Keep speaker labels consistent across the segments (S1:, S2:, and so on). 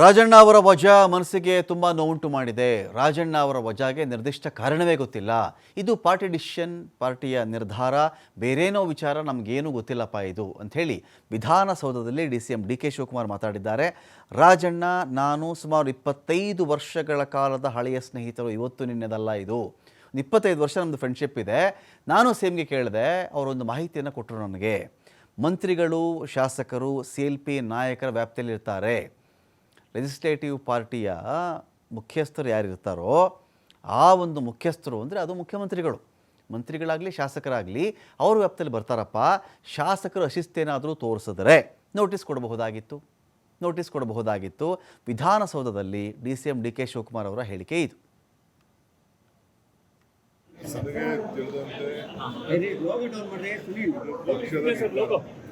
S1: ರಾಜಣ್ಣ ಅವರ ವಜಾ ಮನಸ್ಸಿಗೆ ತುಂಬ ನೋವುಂಟು ಮಾಡಿದೆ. ರಾಜಣ್ಣ ಅವರ ವಜಾಗೆ ನಿರ್ದಿಷ್ಟ ಕಾರಣವೇ ಗೊತ್ತಿಲ್ಲ. ಇದು ಪಾರ್ಟಿ ಡಿಸಿಷನ್, ಪಾರ್ಟಿಯ ನಿರ್ಧಾರ, ಬೇರೇನೋ ವಿಚಾರ ನಮಗೇನು ಗೊತ್ತಿಲ್ಲಪ್ಪ ಇದು ಅಂಥೇಳಿ ವಿಧಾನಸೌಧದಲ್ಲಿ D C M D K Shivakumar ಮಾತಾಡಿದ್ದಾರೆ. ರಾಜಣ್ಣ, ನಾನು ಸುಮಾರು ಇಪ್ಪತ್ತೈದು ವರ್ಷಗಳ ಕಾಲದ ಹಳೆಯ ಸ್ನೇಹಿತರು, ಇವತ್ತು ನಿನ್ನೆದಲ್ಲ ಇದು. ಒಂದು ಇಪ್ಪತ್ತೈದು ವರ್ಷ ನಮ್ಮದು ಫ್ರೆಂಡ್ಶಿಪ್ ಇದೆ. ನಾನು ಸೇಮ್ಗೆ ಕೇಳಿದೆ, ಅವರೊಂದು ಮಾಹಿತಿಯನ್ನು ಕೊಟ್ಟರು ನನಗೆ. ಮಂತ್ರಿಗಳು, ಶಾಸಕರು, ಸಿ ಎಲ್ ಪಿ ನಾಯಕರ ವ್ಯಾಪ್ತಿಯಲ್ಲಿ ಇರ್ತಾರೆ ಲೆಜಿಸ್ಲೇಟಿವ್ ಪಾರ್ಟಿಯ ಮುಖ್ಯಸ್ಥರು ಯಾರಿರ್ತಾರೋ ಆ ಒಂದು ಮುಖ್ಯಸ್ಥರು ಅಂದರೆ ಅದು ಮುಖ್ಯಮಂತ್ರಿಗಳು. ಮಂತ್ರಿಗಳಾಗಲಿ ಶಾಸಕರಾಗಲಿ ಅವ್ರ ವ್ಯಾಪ್ತಿಯಲ್ಲಿ ಬರ್ತಾರಪ್ಪ. ಶಾಸಕರು ಅಶಿಸ್ತೇನಾದರೂ ತೋರಿಸಿದ್ರೆ ನೋಟಿಸ್ ಕೊಡಬಹುದಾಗಿತ್ತು. ನೋಟಿಸ್ ಕೊಡಬಹುದಾಗಿತ್ತು. ವಿಧಾನಸೌಧದಲ್ಲಿ D C M D K Shivakumar ಅವರ ಹೇಳಿಕೆ ಇದು.
S2: ತಿಳಿದಂತೆ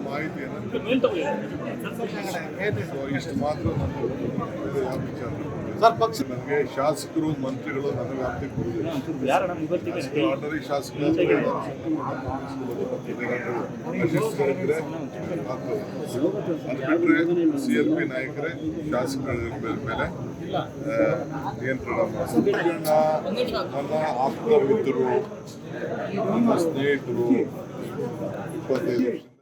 S2: ಮಾಹಿತಿಯನ್ನು ಇಷ್ಟು ಮಾತ್ರ ನಾನು ಯಾವ ವಿಚಾರ
S3: ಸರ್ ಪಕ್ಷ
S2: ನನಗೆ ಶಾಸಕರು ಮಂತ್ರಿಗಳು ನನ್ನ ವ್ಯಾಪ್ತಿಗೆ ಬರುವುದಿಲ್ಲ ಆರ್ಡರಿ ಶಾಸಕರು. ಅದು ಬಿಟ್ಟರೆ ಸಿ ಎಲ್ ಪಿ ನಾಯಕರೇ ಶಾಸಕರ ಮೇಲೆ ಏನು ನಿಯಂತ್ರಣ. ನನ್ನ ಆಪ್ತ ಮಿತ್ರರು ನನ್ನ ಸ್ನೇಹಿತರು ಇಪ್ಪತ್ತೈದು